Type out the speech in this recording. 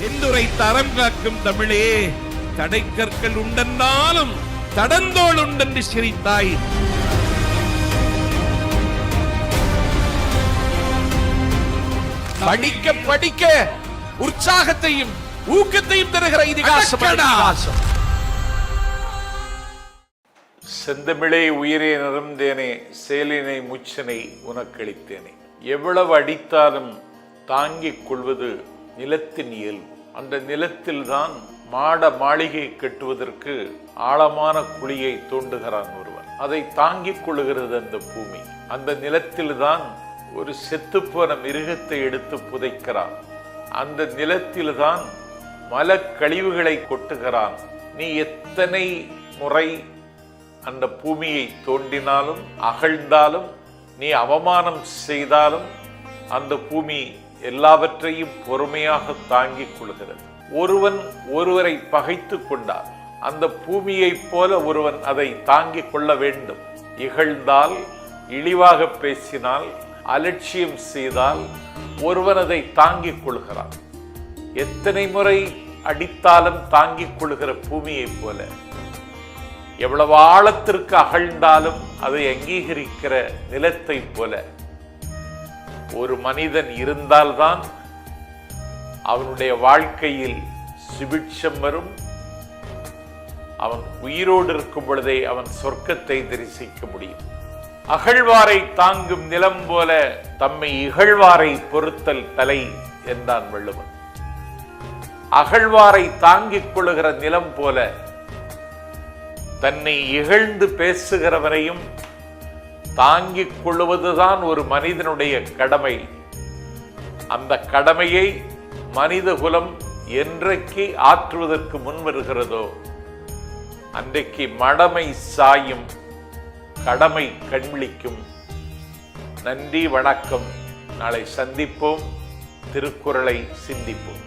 எந்துரைத்த அறம் காக்கும் தமிழே தடைக்கற்கள் உண்டென்றாலும் தடந்தோள் உண்டென்று சிரித்தாய். படிக்க படிக்க உற்சாகத்தையும் ஊக்கத்தையும் தருகிற இதிகாசம் செந்தமிழே உயிரே நிறந்தேனே சேலினை முச்சனை உனக்களித்தேனே எவ்வளவு அடித்தாலும் தாங்கிக் கொள்வது நிலத்தின் இயல்பு அந்த நிலத்தில்தான் மாட மாளிகை கட்டுவதற்கு ஆழமான குழியை தோண்டுகிறான் ஒருவன். அதை தாங்கிக் கொள்ளுகிறது அந்த பூமி. அந்த நிலத்தில்தான் ஒரு செத்துப்போன மிருகத்தை எடுத்து புதைக்கிறான். அந்த நிலத்தில்தான் மலக்கழிவுகளை கொட்டுகிறான். நீ எத்தனை முறை அந்த பூமியை தோண்டினாலும் அகழ்ந்தாலும் நீ அவமானம் செய்தாலும் அந்த பூமி எல்லாவற்றையும் பொறுமையாக தாங்கிக் கொள்கிறது. ஒருவன் ஒருவரை பகைத்து கொண்டார் அந்த பூமியைப் போல ஒருவன் அதை தாங்கிக் கொள்ள வேண்டும். இகழ்ந்தால் இழிவாக பேசினால் அலட்சியம் செய்தால் ஒருவன் அதை தாங்கிக் கொள்கிறான். எத்தனை முறை அடித்தாலும் தாங்கிக் கொள்கிற பூமியைப் போல எவ்வளவு ஆழத்திற்கு அகழ்ந்தாலும் அதை அங்கீகரிக்கிற நிலத்தைப் போல ஒரு மனிதன் இருந்தால்தான் அவனுடைய வாழ்க்கையில் சுபிட்சம் வரும். அவன் உயிரோடு இருக்கும் பொழுதே அவன் சொர்க்கத்தை தரிசிக்க முடியும். அகழ்வாரை தாங்கும் நிலம் போல தம்மை இகழ்வாரை பொறுத்தல் தலை என்றான் வள்ளுவன். அகழ்வாரை தாங்கிக் கொள்ளுகிற நிலம் போல தன்னை இகழ்ந்து பேசுகிறவரையும் தாங்கிக் கொள்ளுவதுதான் ஒரு மனிதனுடைய கடமை. அந்த கடமையை மனிதகுலம் என்றைக்கு ஆற்றுவதற்கு முன் வருகிறதோ அன்றைக்கு மடமை சாயும் கடமை கண்விழிக்கும். நன்றி வணக்கம். நாளை சந்திப்போம் திருக்குறளை சிந்திப்போம்.